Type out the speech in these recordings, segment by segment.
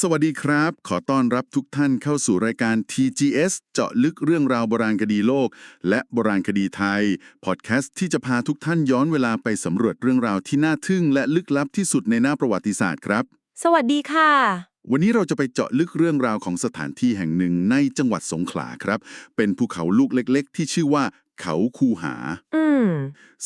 สวัสดีครับ ขอต้อนรับทุกท่านเข้าสู่รายการ TGS เจาะลึกเรื่องราวโบราณคดีโลก และโบราณคดีไทย พอดแคสต์ที่จะพาทุกท่านย้อนเวลาไปสำรวจเรื่องราวที่น่าทึ่ง และลึกลับที่สุดในหน้าประวัติศาสตร์ครับ สวัสดีค่ะ วันนี้เราจะไปเจาะลึกเรื่องราวของสถานที่แห่งหนึ่งในจังหวัดสงขลาครับ เป็นภูเขาลูกเล็ก ๆ ที่ชื่อว่า เขาคูหา อืม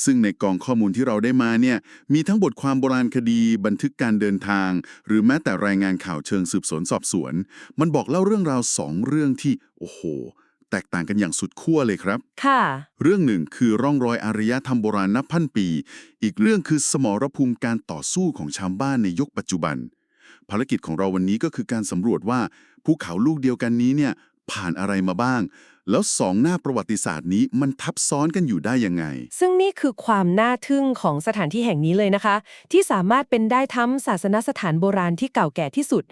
ซึ่งในกองข้อมูลที่เราได้มาเนี่ย มีทั้งบทความโบราณคดี บันทึกการเดินทาง หรือแม้แต่รายงานข่าวเชิงสืบสวนสอบสวน มันบอกเล่าเรื่องราวสองเรื่องที่ โอ้โห แตกต่างกันอย่างสุดขั้วเลยครับ ค่ะ เรื่องหนึ่งคือร่องรอยอารยธรรมโบราณนับพันปี อีกเรื่องคือสมรภูมิการต่อสู้ของชาวบ้านในยุคปัจจุบัน ภารกิจของเราวันนี้ก็คือการสำรวจว่าภูเขาลูกเดียวกันนี้เนี่ยผ่านอะไรมาบ้าง แล้วสองหน้าประวัติศาสตร์นี้มันทับซ้อนกันอยู่ได้ยังไง ซึ่งนี่คือความน่าทึ่งของสถานที่แห่งนี้เลยนะคะ ที่สามารถเป็นได้ทั้งศาสนสถานโบราณที่เก่าแก่ที่สุด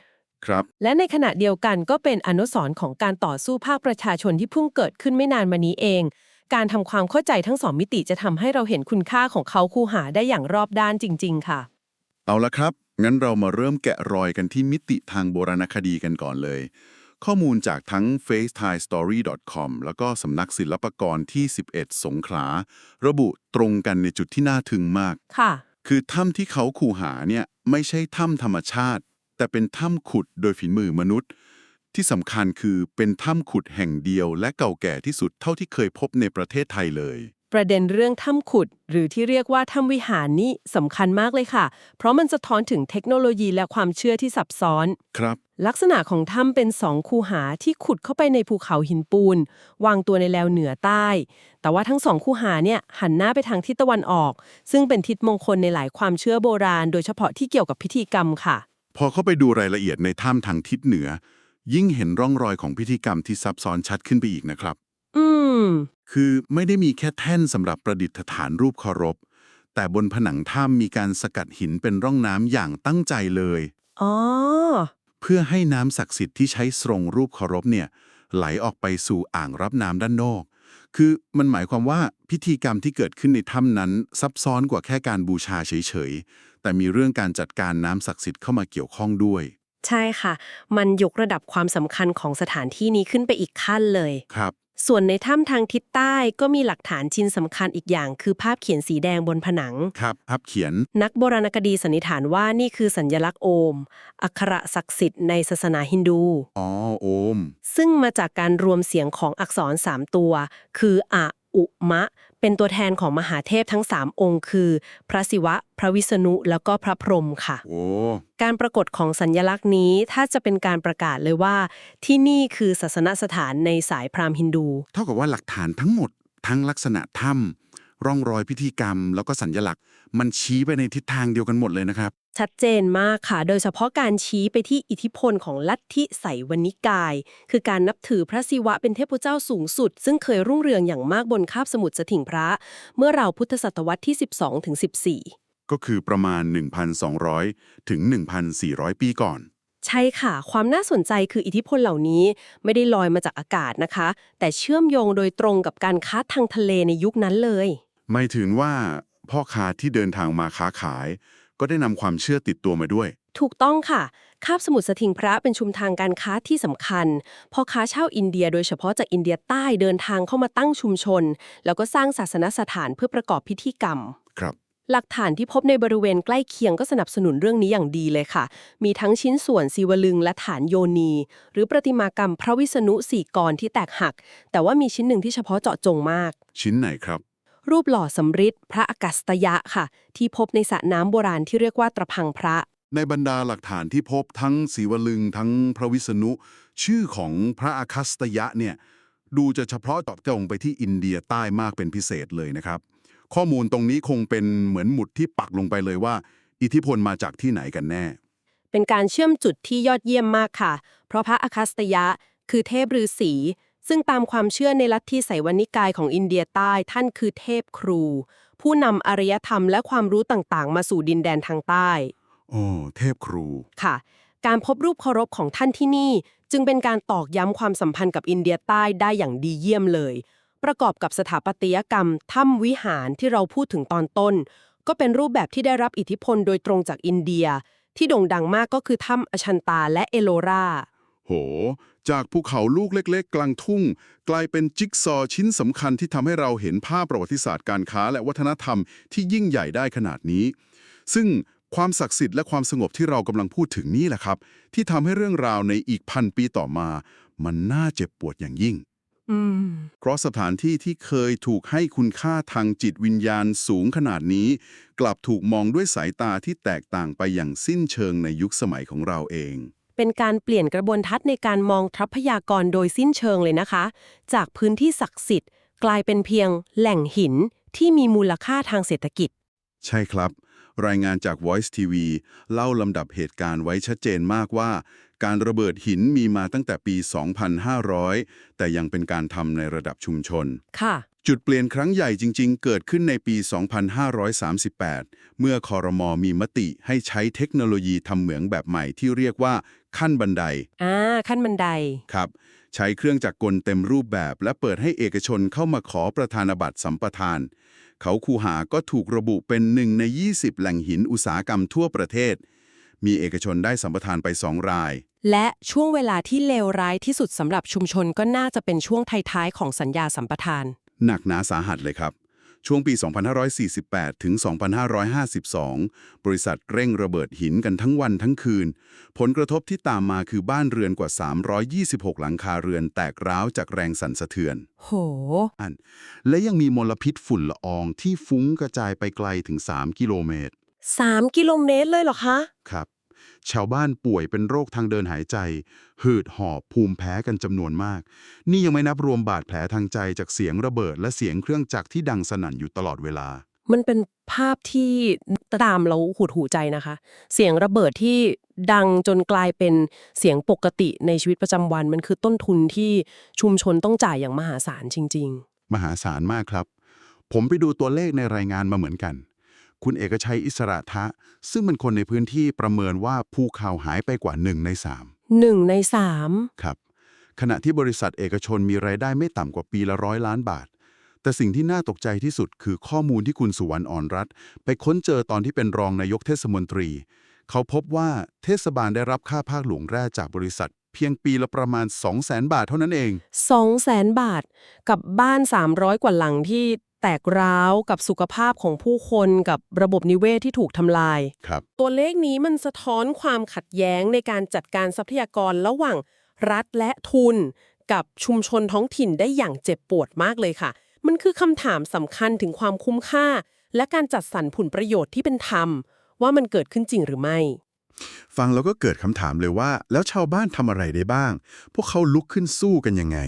ครับ และในขณะเดียวกันก็เป็นอนุสรณ์ของการต่อสู้ภาคประชาชนที่เพิ่งเกิดขึ้นไม่นานมานี้เอง การทำความเข้าใจทั้งสองมิติจะทำให้เราเห็นคุณค่าของเขาคู่หาได้อย่างรอบด้านจริง ๆ ค่ะ เอาละครับ งั้นเรามาเริ่มแกะรอยกันที่มิติทางโบราณคดีกันก่อนเลย ข้อมูลจากทั้ง facethistory.com แล้วก็สำนักศิลปากรที่ 11 สงขลา ระบุตรงกันในจุดที่น่าทึ่งมาก ค่ะ คือถ้ำที่เขาคูหาเนี่ยไม่ใช่ถ้ำธรรมชาติ แต่เป็นถ้ำขุดโดยฝีมือมนุษย์ ที่สำคัญคือเป็นถ้ำขุดแห่งเดียว และเก่าแก่ที่สุดเท่าที่เคยพบในประเทศไทยเลยประเด็นเรื่องถ้ำขุด หรือที่เรียกว่าถ้ำวิหารนี่สำคัญมากเลยค่ะ เพราะมันสะท้อนถึงเทคโนโลยีและความเชื่อที่ซับซ้อน ครับ ลักษณะของถ้ำเป็นสองคูหาที่ขุดเข้าไปในภูเขาหินปูน วางตัวในแนวเหนือใต้ แต่ว่าทั้งสองคูหาเนี่ยหันหน้าไปทางทิศตะวันออก ซึ่งเป็นทิศมงคลในหลายความเชื่อโบราณ โดยเฉพาะที่เกี่ยวกับพิธีกรรมค่ะ พอเข้าไปดูรายละเอียดในถ้ำทางทิศเหนือ ยิ่งเห็นร่องรอยของพิธีกรรมที่ซับซ้อนชัดขึ้นไปอีกนะครับ อืม คือไม่ได้มีแค่แท่นสำหรับประดิษฐานรูปเคารพ แต่บนผนังถ้ำมีการสกัดหินเป็นร่องน้ำอย่างตั้งใจเลย อ๋อ เพื่อให้น้ำศักดิ์สิทธิ์ที่ใช้ทรงรูปเคารพเนี่ยไหลออกไปสู่อ่างรับน้ำด้านนอก คือมันหมายความว่าพิธีกรรมที่เกิดขึ้นในถ้ำนั้นซับซ้อนกว่าแค่การบูชาเฉยๆ แต่มีเรื่องการจัดการน้ำศักดิ์สิทธิ์เข้ามาเกี่ยวข้องด้วย ใช่ค่ะ มันยกระดับความสำคัญของสถานที่นี้ขึ้นไปอีกขั้นเลย ครับ ส่วนในถ้ำทางทิศใต้ก็มีหลักฐานชิ้นสำคัญอีกอย่าง คือภาพเขียนสีแดงบนผนัง ครับภาพเขียน นักโบราณคดีสันนิษฐานว่านี่คือสัญลักษณ์โอม อักขระศักดิ์สิทธิ์ในศาสนาฮินดู อ๋อโอม ซึ่งมาจากการรวมเสียงของอักษร 3 ตัว คืออะอุมะ เป็นตัวแทนของมหาเทพทั้ง 3 องค์ คือ พระศิวะ พระวิษณุ แล้วก็พระพรหมค่ะ โอ้ การปรากฏของสัญญลักษณ์นี้ถ้าจะเป็นการประกาศเลยว่า ที่นี่คือศาสนสถานในสายพราหมณ์ฮินดู เท่ากับว่าหลักฐานทั้งหมด ทั้งลักษณะถ้ำร่องรอยพิธีกรรม แล้วก็สัญลักษณ์ มันชี้ไปในทิศทางเดียวกันหมดเลยนะครับ ชัดเจนมากค่ะ โดยเฉพาะการชี้ไปที่อิทธิพลของลัทธิไสยวนิกาย คือการนับถือพระศิวะเป็นเทพเจ้าสูงสุด ซึ่งเคยรุ่งเรืองอย่างมากบนคาบสมุทรสถิงพระ เมื่อราวพุทธศตวรรษที่ 12ถึง14 ก็คือประมาณ 1,200 ถึง 1,400 ปีก่อน ใช่ค่ะ ความน่าสนใจคืออิทธิพลเหล่านี้ไม่ได้ลอยมาจากอากาศนะคะ แต่เชื่อมโยงโดยตรงกับการค้าทางทะเลในยุคนั้นเลย ไม่ถึงว่าพ่อค้าที่เดินทางมาค้าขาย ก็ได้นำความเชื่อติดตัวมาด้วย ถูกต้องค่ะ คาบสมุทรสถิงพระเป็นชุมทางการค้าที่สำคัญพ่อค้าชาวอินเดียโดยเฉพาะจากอินเดียใต้เดินทางเข้ามาตั้งชุมชน แล้วก็สร้างศาสนสถานเพื่อประกอบพิธีกรรม ครับ หลักฐานที่พบในบริเวณใกล้เคียงก็สนับสนุนเรื่องนี้อย่างดีเลยค่ะ มีทั้งชิ้นส่วนศิวลึงและฐานโยนี หรือประติมากรรมพระวิษณุสี่กรที่แตกหัก แต่ว่ามีชิ้นหนึ่งที่เฉพาะเจาะจงมาก ชิ้นไหนครับ รูปหล่อสำริดพระอากาศตยะค่ะ ที่พบในสระน้ำโบราณที่เรียกว่าตระพังพระ ในบรรดาหลักฐานที่พบทั้งศีวลึงทั้งพระวิษณุ ชื่อของพระอาคัสตยะเนี่ยดูจะเฉพาะเจาะจงไปที่อินเดียใต้มากเป็นพิเศษเลยนะครับ ข้อมูลตรงนี้คงเป็นเหมือนหมุดที่ปักลงไปเลยว่า อิทธิพลมาจากที่ไหนกันแน่ เป็นการเชื่อมจุดที่ยอดเยี่ยมมากค่ะ เพราะพระอคัสตยะ คือเทพฤาษี ซึ่งตามความเชื่อในลัทธิไสยวนิกายของอินเดียใต้ท่านคือเทพครู ผู้นำอารยธรรมและความรู้ต่างๆ มาสู่ดินแดนทางใต้โอ้เทพครูค่ะ การพบรูปเคารพของท่านที่นี่ จึงเป็นการตอกย้ำความสัมพันธ์กับอินเดียใต้ได้อย่างดีเยี่ยมเลย ประกอบกับสถาปัตยกรรมถ้ำวิหารที่เราพูดถึงตอนต้น ก็เป็นรูปแบบที่ได้รับอิทธิพลโดยตรงจากอินเดีย ที่โด่งดังมากก็คือถ้ำอชันตาและเอโลรา โห จากภูเขาลูกเล็กๆ กลางทุ่ง กลายเป็นจิ๊กซอว์ชิ้นสำคัญที่ทำให้เราเห็นภาพประวัติศาสตร์การค้าและวัฒนธรรมที่ยิ่งใหญ่ได้ขนาดนี้ ซึ่งความศักดิ์สิทธิ์และความสงบที่เรากำลังพูดถึงนี่แหละครับ ที่ทำให้เรื่องราวในอีกพันปีต่อมา มันน่าเจ็บปวดอย่างยิ่งอืมเพราะสถานที่ที่เคยถูกให้คุณค่าทางจิตวิญญาณสูงขนาดนี้ กลับถูกมองด้วยสายตาที่แตกต่างไปอย่างสิ้นเชิงในยุคสมัยของเราเอง เป็นการเปลี่ยนกระบวนทัศน์ในการมองทรัพยากรโดยสิ้นเชิงเลยนะคะ จากพื้นที่ศักดิ์สิทธิ์ กลายเป็นเพียงแหล่งหินที่มีมูลค่าทางเศรษฐกิจ ใช่ครับ รายงานจาก Voice TV เล่าลำดับเหตุการณ์ไว้ชัดเจนมากว่า การระเบิดหินมีมาตั้งแต่ปี 2,500 แต่ยังเป็นการทำในระดับชุมชน ค่ะ จุดเปลี่ยนครั้งใหญ่จริง ๆ เกิดขึ้นในปี 2538 เมื่อคอรมอมีมติให้ใช้เทคโนโลยีทำเหมืองแบบใหม่ที่เรียกว่าขั้นบันไดอ่าขั้นบันไดครับ ใช้เครื่องจักรกลเต็มรูปแบบ และเปิดให้เอกชนเข้ามาขอประธานบัตรสัมปทาน เขาคูหาก็ถูกระบุเป็นหนึ่งใน 20 แหล่งหินอุตสาหกรรมทั่วประเทศ มีเอกชนได้สัมปทานไปสองราย และช่วงเวลาที่เลวร้ายที่สุดสำหรับชุมชนก็น่าจะเป็นช่วงท้ายๆของสัญญาสัมปทาน หนักหนาสาหัสเลยครับ ช่วงปี 2548 ถึง 2552 บริษัทเร่งระเบิดหินกันทั้งวันทั้งคืน ผลกระทบที่ตามมาคือบ้านเรือนกว่า 326 หลังคาเรือนแตกร้าวจากแรงสั่นสะเทือน โห อัน และยังมีมลพิษฝุ่นละอองที่ฟุ้งกระจายไปไกลถึง 3 กิโลเมตร 3 กิโลเมตรเลยเหรอคะ ครับ ชาวบ้านป่วยเป็นโรคทางเดินหายใจ หืดหอบภูมิแพ้กันจำนวนมาก นี่ยังไม่นับรวมบาดแผลทางใจจากเสียงระเบิด และเสียงเครื่องจักรที่ดังสนั่นอยู่ตลอดเวลา มันเป็นภาพที่ตามเราหูดหูใจนะคะ เสียงระเบิดที่ดังจนกลายเป็นเสียงปกติในชีวิตประจำวัน มันคือต้นทุนที่ชุมชนต้องจ่ายอย่างมหาศาลจริงมหาศาลมากครับ ผมไปดูตัวเลขในรายงานมาเหมือนกัน คุณเอกชัยอิสระทะ ซึ่งเป็นคนในพื้นที่ประเมินว่าภูเขาหายไปกว่า 1 ในๆหนึ่งในสาม3ครับ ขณะที่บริษัทเอกชนมีรายได้ไม่ต่ำกว่าปีละร้อยล้านบาท แต่สิ่งที่น่าตกใจที่สุดคือข้อมูลที่คุณสุวรรณอ่อนรัตน์ไปค้นเจอตอนที่เป็นรองนายกเทศมนตรี เขาพบว่าเทศบาลได้รับค่าภาคหลวงแร่จากบริษัทเพียงปีละประมาณ 200,000 บาทเท่านั้นเองสองแสนบาท กับบ้าน 300 กว่าหลังที่ แตกร้าวกับสุขภาพของผู้คนกับระบบนิเวศที่ถูกทำลาย ครับ ตัวเลขนี้มันสะท้อนความขัดแย้งในการจัดการทรัพยากรระหว่างรัฐและทุน กับชุมชนท้องถิ่นได้อย่างเจ็บปวดมากเลยค่ะ มันคือคำถามสำคัญถึงความคุ้มค่า และการจัดสรรผลประโยชน์ที่เป็นธรรม ว่ามันเกิดขึ้นจริงหรือไม่ ฟังแล้วก็เกิดคำถามเลยว่า แล้วชาวบ้านทำอะไรได้บ้าง พวกเขาลุกขึ้นสู้กันยังไง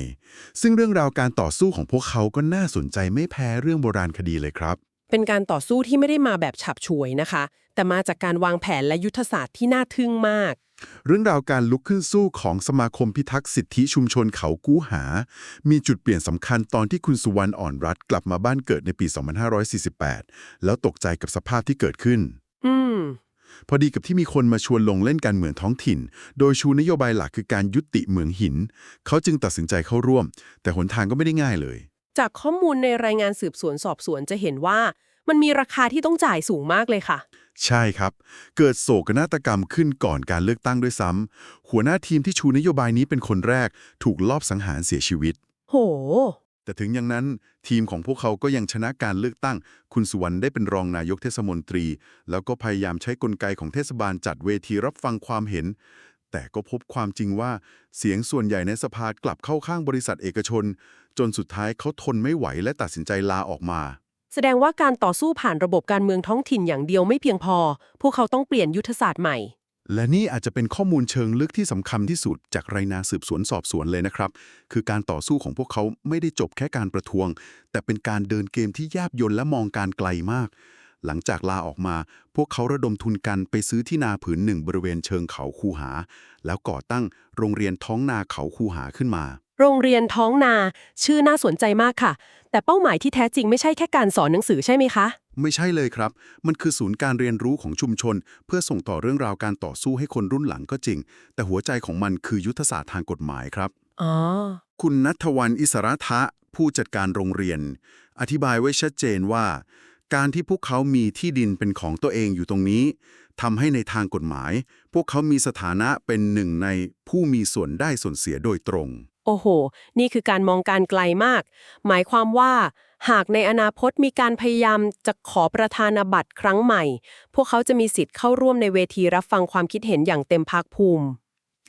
ซึ่งเรื่องราวการต่อสู้ของพวกเขาก็น่าสนใจไม่แพ้เรื่องโบราณคดีเลยครับ เป็นการต่อสู้ที่ไม่ได้มาแบบฉับฉวยนะคะ แต่มาจากการวางแผนและยุทธศาสตร์ที่น่าทึ่งมากเรื่องราวการลุกขึ้นสู้ของสมาคมพิทักษ์สิทธิชุมชนเขากู้หา มีจุดเปลี่ยนสำคัญตอนที่คุณสุวรรณอ่อนรัตน์กลับมาบ้านเกิดในปี 2548 แล้วตกใจกับสภาพที่เกิดขึ้น อืม พอดีกับที่มีคนมาชวนลงเล่นการเมืองท้องถิ่น โดยชูนโยบายหลักคือการยุติเหมืองหิน เขาจึงตัดสินใจเข้าร่วม แต่หนทางก็ไม่ได้ง่ายเลย จากข้อมูลในรายงานสืบสวนสอบสวนจะเห็นว่า มันมีราคาที่ต้องจ่ายสูงมากเลยค่ะ ใช่ครับ เกิดโศกนาฏกรรมขึ้นก่อนการเลือกตั้งด้วยซ้ำหัวหน้าทีมที่ชูนโยบายนี้เป็นคนแรก ถูกลอบสังหารเสียชีวิต โห แต่ถึงอย่างนั้นทีมของพวกเขาก็ยังชนะการเลือกตั้ง คุณสุวรรณได้เป็นรองนายกเทศมนตรี แล้วก็พยายามใช้กลไกของเทศบาลจัดเวทีรับฟังความเห็น แต่ก็พบความจริงว่าเสียงส่วนใหญ่ในสภากลับเข้าข้างบริษัทเอกชน จนสุดท้ายเขาทนไม่ไหวและตัดสินใจลาออกมา แสดงว่าการต่อสู้ผ่านระบบการเมืองท้องถิ่นอย่างเดียวไม่เพียงพอ พวกเขาต้องเปลี่ยนยุทธศาสตร์ใหม่ และนี่อาจจะเป็นข้อมูลเชิงลึกที่สำคัญที่สุดจากรายนาสืบสวนสอบสวนเลยนะครับ คือการต่อสู้ของพวกเขาไม่ได้จบแค่การประท้วง แต่เป็นการเดินเกมที่แยบยลและมองการไกลมาก หลังจากลาออกมา พวกเขาระดมทุนกันไปซื้อที่นาผืนหนึ่งบริเวณเชิงเขาคูหา แล้วก่อตั้งโรงเรียนท้องนาเขาคูหาขึ้นมา โรงเรียนท้องนา ชื่อน่าสนใจมากค่ะ แต่เป้าหมายที่แท้จริงไม่ใช่แค่การสอนหนังสือใช่ไหมคะ ไม่ใช่เลยครับ มันคือศูนย์การเรียนรู้ของชุมชน เพื่อส่งต่อเรื่องราวการต่อสู้ให้คนรุ่นหลังก็จริง แต่หัวใจของมันคือยุทธศาสตร์ทางกฎหมายครับอ๋อคุณนัทวันอิสระทะผู้จัดการโรงเรียน อธิบายไว้ชัดเจนว่า การที่พวกเขามีที่ดินเป็นของตัวเองอยู่ตรงนี้ทำให้ในทางกฎหมาย พวกเขามีสถานะเป็นหนึ่งในผู้มีส่วนได้ส่วนเสียโดยตรง โอ้โห นี่คือการมองการไกลมาก หมายความว่า หากในอนาคตมีการพยายามจะขอประธานาบัตรครั้งใหม่ พวกเขาจะมีสิทธิ์เข้าร่วมในเวทีรับฟังความคิดเห็นอย่างเต็มภาคภูมิ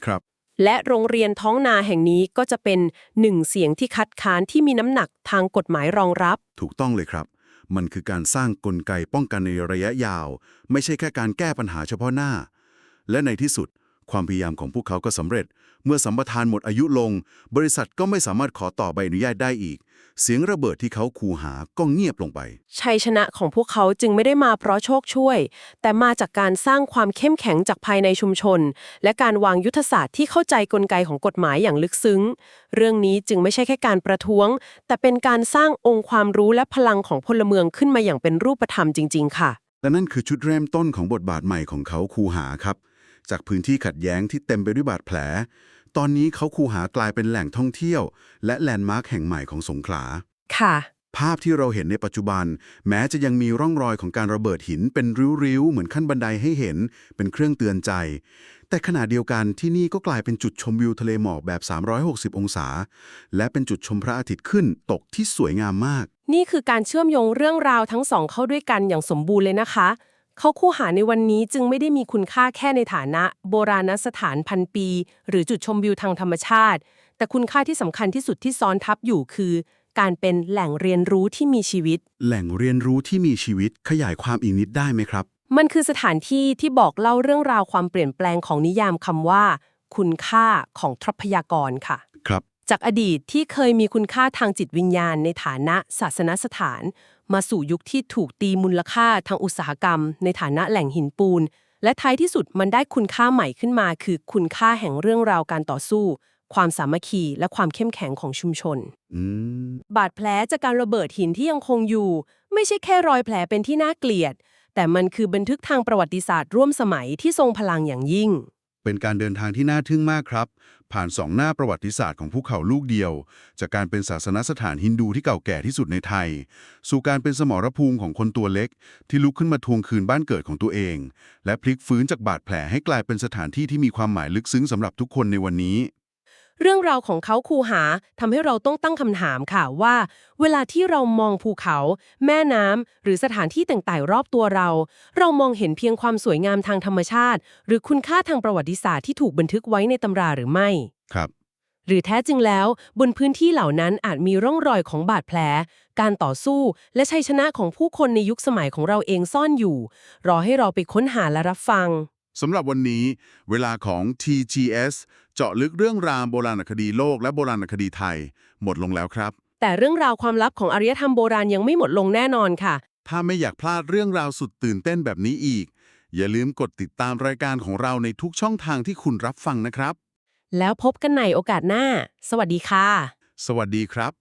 ครับ และโรงเรียนท้องนาแห่งนี้ก็จะเป็นหนึ่งเสียงที่คัดค้านที่มีน้ำหนักทางกฎหมายรองรับ ถูกต้องเลยครับ มันคือการสร้างกลไกป้องกันในระยะยาว ไม่ใช่แค่การแก้ปัญหาเฉพาะหน้า และในที่สุด ความพยายามของพวกเขาก็สำเร็จ เมื่อสัมปทานหมดอายุลง บริษัทก็ไม่สามารถขอต่อใบอนุญาตได้อีก เสียงระเบิดที่เขาคูหาก็เงียบลงไป ชัยชนะของพวกเขาจึงไม่ได้มาเพราะโชคช่วย แต่มาจากการสร้างความเข้มแข็งจากภายในชุมชน และการวางยุทธศาสตร์ที่เข้าใจกลไกของกฎหมายอย่างลึกซึ้ง เรื่องนี้จึงไม่ใช่แค่การประท้วง แต่เป็นการสร้างองค์ความรู้และพลังของพลเมืองขึ้นมาอย่างเป็นรูปธรรมจริง ๆ ค่ะและนั่นคือชุดเริ่มต้นของบทบาทใหม่ของเขาคูหาครับ จากพื้นที่ขัดแย้งที่เต็มไปด้วยบาดแผล ตอนนี้เขาคูหากลายเป็นแหล่งท่องเที่ยว และแลนด์มาร์คแห่งใหม่ของสงขลา ค่ะ ภาพที่เราเห็นในปัจจุบัน แม้จะยังมีร่องรอยของการระเบิดหินเป็นริ้วๆ เหมือนขั้นบันไดให้เห็น เป็นเครื่องเตือนใจ แต่ขณะเดียวกันที่นี่ก็กลายเป็นจุดชมวิวทะเลหมอกแบบ 360 องศา และเป็นจุดชมพระอาทิตย์ขึ้นตกที่สวยงามมาก นี่คือการเชื่อมโยงเรื่องราวทั้งสองเข้าด้วยกันอย่างสมบูรณ์เลยนะคะ เขาคู่หาในวันนี้จึงไม่ได้มีคุณค่าแค่ในฐานะ โบราณสถานพันปี หรือจุดชมวิวทางธรรมชาติ แต่คุณค่าที่สำคัญที่สุดที่ซ้อนทับอยู่คือ การเป็นแหล่งเรียนรู้ที่มีชีวิต แหล่งเรียนรู้ที่มีชีวิตขยายความอีกนิดได้ไหมครับ มันคือสถานที่ที่บอกเล่าเรื่องราวความเปลี่ยนแปลงของนิยามคำว่า คุณค่าของทรัพยากรค่ะ ครับ จากอดีตที่เคยมีคุณค่าทางจิตวิญญาณในฐานะศาสนสถาน มาสู่ยุคที่ถูกตีมูลค่าทางอุตสาหกรรม ในฐานะแหล่งหินปูน และท้ายที่สุดมันได้คุณค่าใหม่ขึ้นมา คือคุณค่าแห่งเรื่องราวการต่อสู้ ความสามัคคีและความเข้มแข็งของชุมชนอืมบาดแผลจากการระเบิดหินที่ยังคงอยู่ ไม่ใช่แค่รอยแผลเป็นที่น่าเกลียด แต่มันคือบันทึกทางประวัติศาสตร์ร่วมสมัยที่ทรงพลังอย่างยิ่ง เป็นการเดินทางที่น่าทึ่งมากครับ ผ่านสองหน้าประวัติศาสตร์ของภูเขาลูกเดียว จากการเป็นศาสนสถานฮินดูที่เก่าแก่ที่สุดในไทย สู่การเป็นสมรภูมิของคนตัวเล็ก ที่ลุกขึ้นมาทวงคืนบ้านเกิดของตัวเอง และพลิกฟื้นจากบาดแผลให้กลายเป็นสถานที่ที่มีความหมายลึกซึ้งสำหรับทุกคนในวันนี้ เรื่องราวของเขาคูหาทำให้เราต้องตั้งคำถามค่ะว่า เวลาที่เรามองภูเขา แม่น้ำหรือสถานที่ต่างๆรอบตัวเรา เรามองเห็นเพียงความสวยงามทางธรรมชาติ หรือคุณค่าทางประวัติศาสตร์ที่ถูกบันทึกไว้ในตำราหรือไม่ ครับ หรือแท้จริงแล้ว บนพื้นที่เหล่านั้นอาจมีร่องรอยของบาดแผล การต่อสู้ และชัยชนะของผู้คนในยุคสมัยของเราเองซ่อนอยู่ รอให้เราไปค้นหาและรับฟัง สำหรับวันนี้ เวลาของ TGS เจาะลึกเรื่องราวโบราณคดีโลกและโบราณคดีไทย หมดลงแล้วครับ แต่เรื่องราวความลับของอารยธรรมโบราณยังไม่หมดลงแน่นอนค่ะ ถ้าไม่อยากพลาดเรื่องราวสุดตื่นเต้นแบบนี้อีก อย่าลืมกดติดตามรายการของเราในทุกช่องทางที่คุณรับฟังนะครับ แล้วพบกันในโอกาสหน้า สวัสดีค่ะ สวัสดีครับ